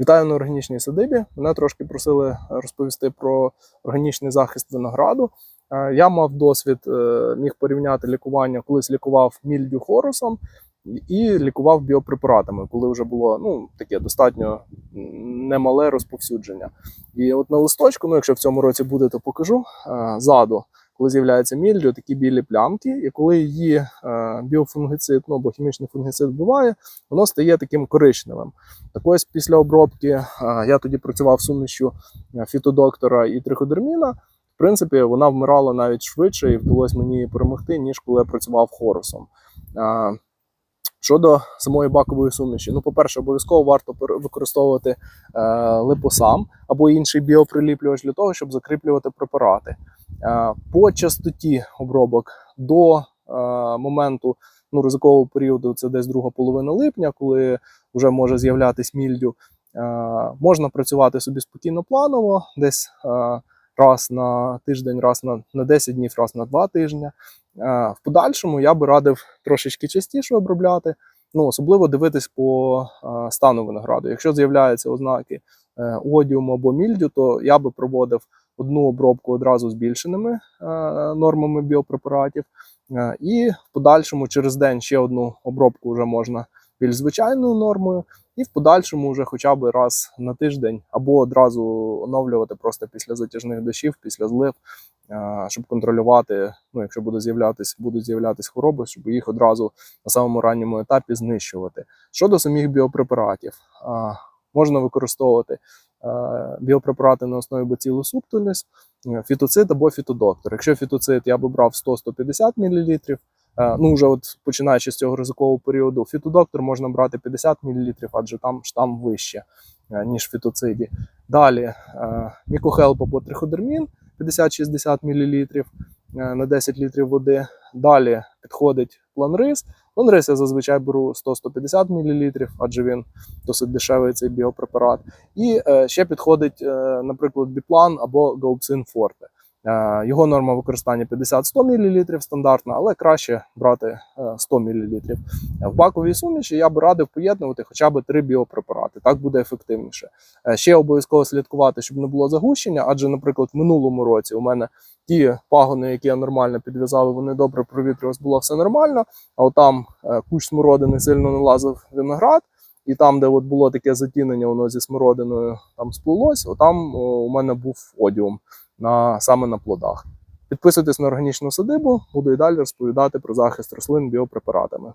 Вітаю на органічній садибі. Мене трошки просили розповісти про органічний захист винограду. Е, Я мав досвід, е, міг порівняти лікування, колись лікував мільдю хорусом і лікував біопрепаратами, коли вже було ну, таке достатньо немале розповсюдження. І от на листочку, ну якщо в цьому році буде, то покажу е, ззаду, коли з'являється мільдю, такі білі плямки, і коли її е, біофунгицид, ну або хімічний фунгицид вбиває, воно стає таким коричневим. Так ось після обробки е, я тоді працював сумішю е, фітодоктора і триходерміна. В принципі, вона вмирала навіть швидше і вдалося мені перемогти, ніж коли я працював хорусом. Щодо самої бакової суміші, ну, по-перше, обов'язково варто використовувати е, липосам або інший біоприліплювач для того, щоб закріплювати препарати. Е, по частоті обробок до е, моменту ну, ризикового періоду, це десь друга половина липня, коли вже може з'являтись мільдю. Е, можна працювати собі спокійно планово, десь раз на тиждень, раз на, на 10 днів, раз на 2 тижні. В подальшому я би радив трошечки частіше обробляти, ну, особливо дивитись по стану винограду. Якщо з'являються ознаки одіуму або мільдю, то я би проводив одну обробку одразу збільшеними е, нормами біопрепаратів, е, і в подальшому через день ще одну обробку вже можна більш звичайною нормою, і в подальшому вже хоча б раз на тиждень або одразу оновлювати просто після затяжних дощів, після злив, е, щоб контролювати, ну якщо буде з'являтись, будуть з'являтись хвороби, щоб їх одразу на самому ранньому етапі знищувати. Щодо самих біопрепаратів, можна використовувати біопрепарати на основі бацилу субтуліс, е, фітоцид або фітодоктор. Якщо фітоцид я би брав 100-150 мл, Е, Ну, вже от починаючи з цього ризикового періоду, фітодоктор можна брати 50 мл, адже там штам вище, е, ніж фітоциді. Далі е, мікохелп або триходермін 50-60 мл е, на 10 літрів води. Далі підходить планрис. Планрис я зазвичай беру 100-150 мл, адже він досить дешевий цей біопрепарат. І е, ще підходить, е, наприклад, біплан або гаупсин форте. Е, Його норма використання 50-100 мл стандартна, але краще брати е, 100 мл. В баковій суміші я б радив поєднувати хоча б три біопрепарати. Так буде ефективніше. Е, Ще обов'язково слідкувати, щоб не було загущення, адже, наприклад, в минулому році у мене ті пагони, які я нормально підв'язав, вони добре провітрювалися, було все нормально. А от там е, кущ смородини сильно налазив виноград. І там, де от було таке затінення, воно зі смородиною там сплулось, отам у мене був одіум на саме на плодах. Підписуйтесь на органічну садибу, буду і далі розповідати про захист рослин біопрепаратами.